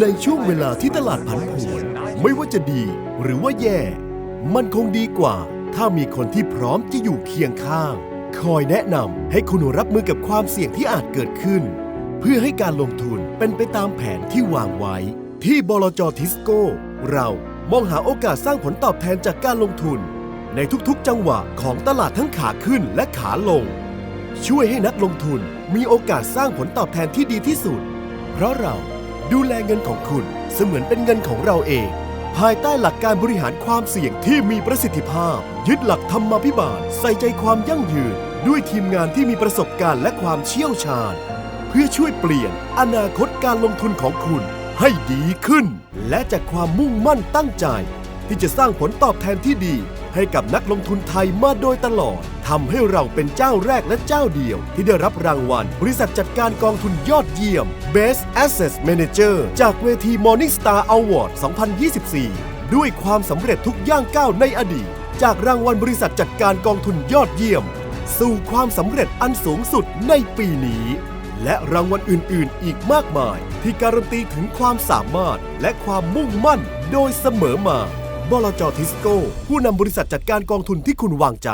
ในช่วงเวลาที่ตลาดผันผวนไม่ว่าจะดีหรือว่าแย่ มันคงดีกว่า ถ้ามีคนที่พร้อมจะอยู่เคียงข้าง คอยแนะนำให้คุณรับมือกับความเสี่ยงที่อาจเกิดขึ้น เพื่อให้การลงทุนเป็นไปตามแผนที่วางไว้ ที่บลจทิสโก้ เรามองหาโอกาสสร้างผลตอบแทนจากการลงทุน ในทุกๆจังหวะของตลาดทั้งขาขึ้นและขาลง ช่วยให้นักลงทุนมีโอกาสสร้างผลตอบแทนที่ดีที่สุด เพราะเรา ดูแลเงินของคุณเสมือนเป็นเงินของเราเอง ภายใต้หลักการบริหารความเสี่ยงที่มีประสิทธิภาพ ยึดหลักธรรมาภิบาล ใส่ใจความยั่งยืน ด้วยทีมงานที่มีประสบการณ์และความเชี่ยวชาญ เพื่อช่วยเปลี่ยนอนาคตการลงทุนของคุณให้ดีขึ้น และจากความมุ่งมั่นตั้งใจ ที่จะสร้างผลตอบแทนที่ดี ให้กับนักลงทุนไทยมาโดยตลอดำให้เราเป็นเจ้าแรกและเจ้าเดียว ที่ได้รับรางวัล บริษัทจัดการกองทุนยอดเยี่ยม Best Asset Manager จากเวที Morningstar Award 2024 ด้วยความสำเร็จทุกย่างก้าวในอดีต จากรางวัลบริษัทจัดการกองทุนยอดเยี่ยม สู่ความสำเร็จอันสูงสุดในปีนี้และรางวัลอื่น ๆ อีกมากมาย ที่การันตีถึงความสามารถ และความมุ่งมั่นโดยเสมอมา บลจทิสโก้ ผู้นำบริษัทจัดการกองทุนที่คุณวางใจ